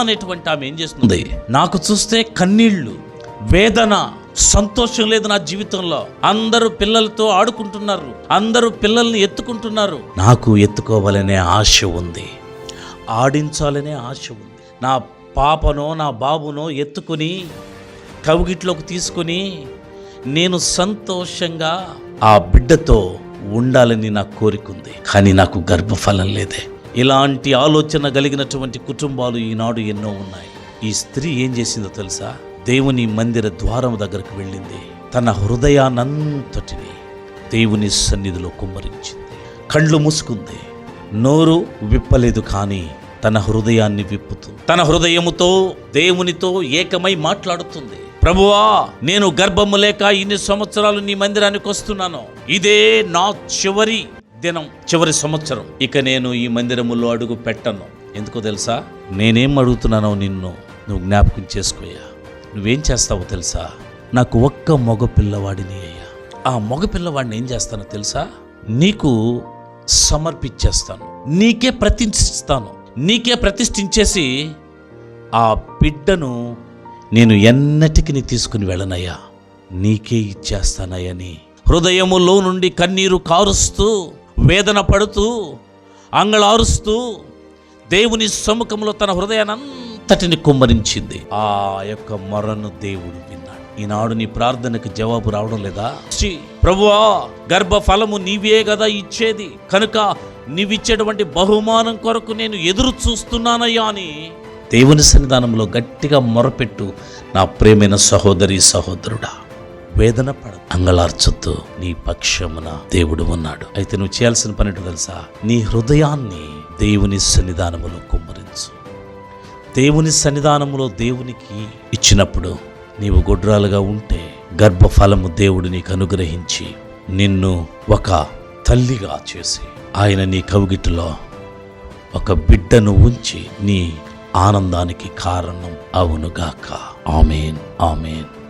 అనేటువంటి ఆమె ఏం చేస్తుంది? నాకు చూస్తే కన్నీళ్ళు వేదన సంతోషం లేదు నా జీవితంలో. అందరూ పిల్లలతో ఆడుకుంటున్నారు అందరూ పిల్లల్ని ఎత్తుకుంటున్నారు. నాకు ఎత్తుకోవాలనే ఆశ ఉంది. ఆడించాలనే ఆశ ఉంది. నా పాపనో నా బాబునో ఎత్తుకుని కవిగిట్లోకి తీసుకుని నేను సంతోషంగా ఆ బిడ్డతో ఉండాలని నా కోరికుంది కానీ నాకు గర్భఫలం లేదే. ఇలాంటి ఆలోచన కలిగినటువంటి కుటుంబాలు ఈనాడు ఎన్నో ఉన్నాయి. ఈ స్త్రీ ఏం చేసిందో తెలుసా? దేవుని మందిర ద్వారం దగ్గరకు వెళ్ళింది. తన హృదయానంతటిని దేవుని సన్నిధిలో కుమ్మరించింది. కళ్ళు మూసుకుంది. నోరు విప్పలేదు కానీ తన హృదయాన్ని విప్పుతుంది. తన హృదయముతో దేవునితో ఏకమై మాట్లాడుతుంది. ప్రభువా నేను గర్భము లేక ఇన్ని సంవత్సరాలు నీ మందిరానికి వస్తున్నాను. ఇదే నా చివరి దినం చివరి సంవత్సరం. ఇక నేను ఈ మందిరములో అడుగు పెట్టను. ఎందుకో తెలుసా? నేనేం అడుగుతున్నానో నిన్ను నువ్వు జ్ఞాపకం చేసుకోయా నువ్వేం చేస్తావో తెలుసా? నాకు ఒక్క మగ పిల్లవాడిని అయ్యా. ఆ మగ పిల్లవాడిని ఏం చేస్తానో తెలుసా? నీకు సమర్పించేస్తాను. నీకే ప్రతిష్ఠిస్తాను. నీకే ప్రతిష్ఠించేసి ఆ బిడ్డను నేను ఎన్నటికి తీసుకుని వెళ్ళనయ్యా. నీకే ఇచ్చేస్తానయ్యని హృదయములో నుండి కన్నీరు కారుస్తూ వేదన పడుతూ అంగళారుస్తూ దేవుని సముఖంలో తన హృదయానంతటిని కుమ్మరించింది. ఆ యొక్క మొరను దేవుడు విన్నాడు. ఈనాడు నీ ప్రార్థనకు జవాబు రావడం లేదా? శ్రీ ప్రభువా గర్భ ఫలము నీవే కదా ఇచ్చేది. కనుక నీవిచ్చేటువంటి బహుమానం కొరకు నేను ఎదురు చూస్తున్నానయ్యా అని దేవుని సన్నిధానంలో గట్టిగా మొరపెట్టు నా ప్రేమైన సహోదరి సహోదరుడా. వేదన పడ అంగళార్చొద్దు నీ పక్షమున దేవుడు ఉన్నాడు. అయితే నువ్వు చేయాల్సిన పని తెలుసా? నీ హృదయాన్ని దేవుని సన్నిధానములో కుమ్మరించు. దేవుని సన్నిధానములో దేవునికి ఇచ్చినప్పుడు నీవు గొడ్రాలుగా ఉంటే గర్భఫలము దేవుడు నీకు అనుగ్రహించి నిన్ను ఒక తల్లిగా చేసి ఆయన నీ కవిగిట్టులో ఒక బిడ్డను ఉంచి నీ ఆనందానికి కారణం అవునుగాక. ఆమెన్. ఆమెన్.